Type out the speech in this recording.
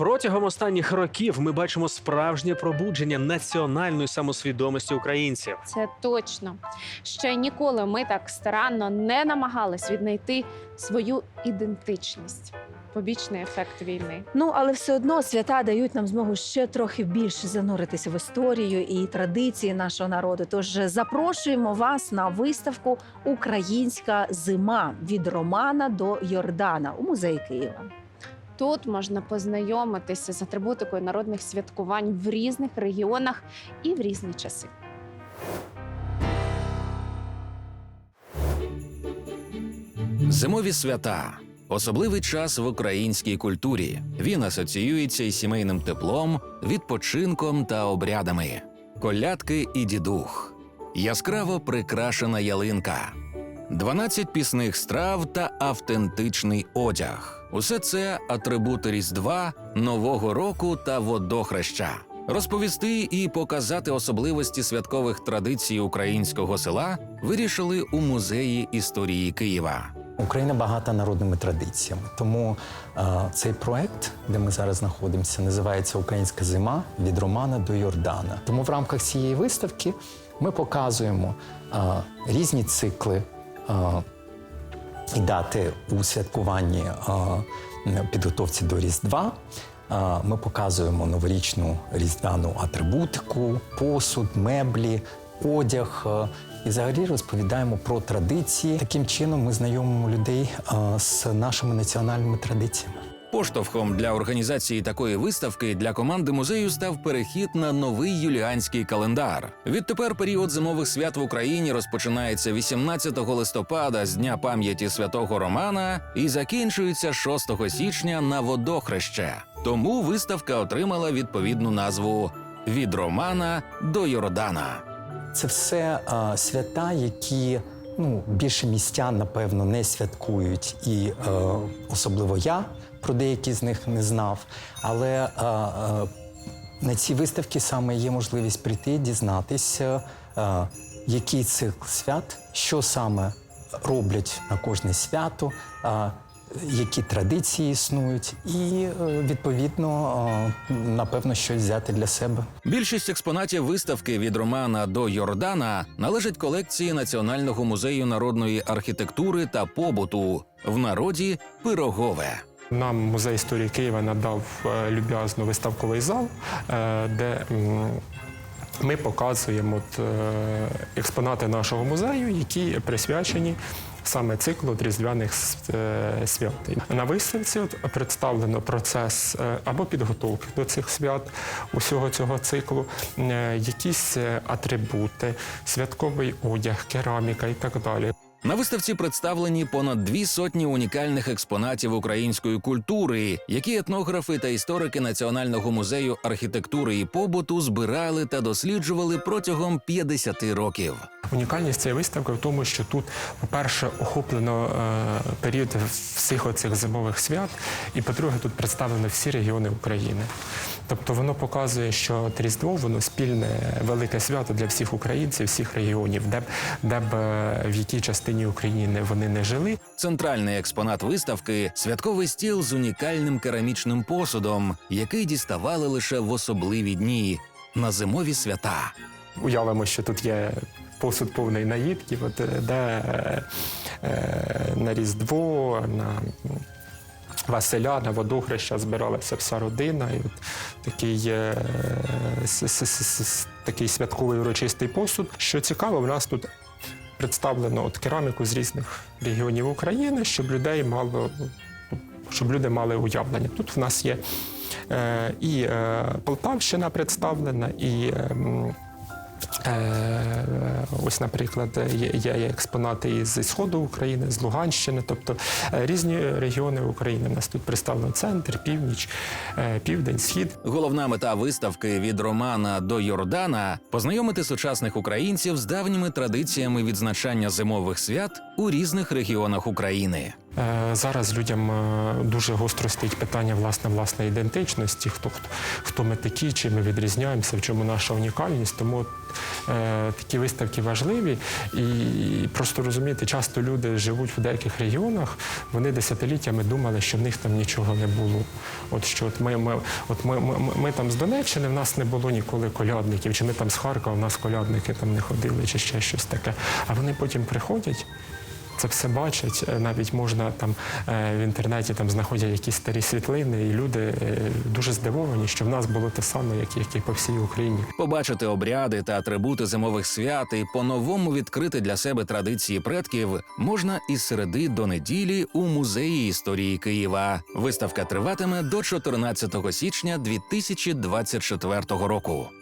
Протягом останніх років ми бачимо справжнє пробудження національної самосвідомості українців. Це точно. Ще ніколи ми так старанно не намагались віднайти свою ідентичність. Побічний ефект війни. Ну але все одно свята дають нам змогу ще трохи більше зануритися в історію і традиції нашого народу. Тож запрошуємо вас на виставку Українська зима від Романа до Йордана у музеї Києва. Тут можна познайомитися з атрибутикою народних святкувань в різних регіонах і в різні часи. Зимові свята особливий час в українській культурі. Він асоціюється із сімейним теплом, відпочинком та обрядами. Колядки і дідух, яскраво прикрашена ялинка, 12 пісних страв та автентичний одяг. Усе це атрибути Різдва, Нового року та водохреща. Розповісти і показати особливості святкових традицій українського села вирішили у музеї історії Києва. Україна багата народними традиціями. Тому е, цей проект, де ми зараз знаходимося, називається Українська зима від Романа до Йордана. Тому в рамках цієї виставки ми показуємо е, різні цикли е, і дати у святкуванні е, підготовці до Різдва. Е, Ми показуємо новорічну різдвяну атрибутику, посуд, меблі, одяг. е, І взагалі розповідаємо про традиції. Таким чином ми знайомимо людей з нашими національними традиціями. Поштовхом для організації такої виставки для команди музею став перехід на новий юліанський календар. Відтепер період зимових свят в Україні розпочинається 18 листопада з дня пам'яті святого Романа і закінчується 6 січня на водохреще. Тому виставка отримала відповідну назву від Романа до Йордана. Це все е, свята, які ну, більше містян, напевно, не святкують, і е, особливо я про деякі з них не знав. Але е, е, на ці виставки саме є можливість прийти, дізнатися, е, який цикл свят, що саме роблять на кожне свято. е, які традиції існують, і е, відповідно, е, напевно, щось взяти для себе. Більшість експонатів виставки від Романа до Йордана належать колекції Національного музею народної архітектури та побуту в народі Пирогове. Нам музей історії Києва надав е, люб'язно виставковий зал, де ми показуємо експонати нашого музею, які присвячені саме циклу різдвяних е, свят. На виставці представлено процес е, або підготовки до цих свят, усього цього циклу, е, якісь атрибути, святковий одяг, кераміка і так далі. На виставці представлені понад дві сотні унікальних експонатів української культури, які етнографи та історики Національного музею архітектури і побуту збирали та досліджували протягом 50 років. Унікальність цієї виставки в тому, що тут, по-перше, охоплено е, період всіх оцих зимових свят, і по-друге, тут представлено всі регіони України. Тобто воно показує, що от Різдво воно спільне велике свято для всіх українців, всіх регіонів, де б, де б е, в якій частині України вони не жили. Центральний експонат виставки святковий стіл з унікальним керамічним посудом, який діставали лише в особливі дні на зимові свята. Уявимо, що тут є посуд повний наїдків, е, де е, е, на Різдво, на Василя, на водохреща збиралася вся родина. І от такий, е, с- с- с- с- такий святковий урочистий посуд. Що цікаво, в нас тут представлено от кераміку з різних регіонів України, щоб людей мало, щоб люди мали уявлення. Тут в нас є е, і е, Полтавщина представлена, і е, Ось, наприклад, є, експонати із сходу України, з Луганщини, тобто е, різні регіони України. У нас тут представлено центр, північ, е, південь, схід. Головна мета виставки від Романа до Йордана познайомити сучасних українців з давніми традиціями відзначання зимових свят у різних регіонах України. Е, Зараз людям е, дуже гостро стоїть питання власне власної ідентичності, хто, хто, хто ми такі, чим ми відрізняємося, в чому наша унікальність. Тому е, такі виставки важливі. І просто розумієте, часто люди живуть в деяких регіонах, вони десятиліттями думали, що в них там нічого не було. От що от ми, ми, от ми, ми, ми, ми там з Донеччини, в нас не було ніколи колядників, чи ми там з Харкова, в нас колядники там не ходили, чи ще щось таке. А вони потім приходять. Це все бачать, Е, навіть можна там е, в інтернеті там знаходять якісь старі світлини, і люди е, дуже здивовані, що в нас було те саме, як, як і по всій Україні. Побачити обряди та атрибути зимових свят і по-новому відкрити для себе традиції предків можна із середи до неділі у музеї історії Києва. Виставка триватиме до 14 січня 2024 року.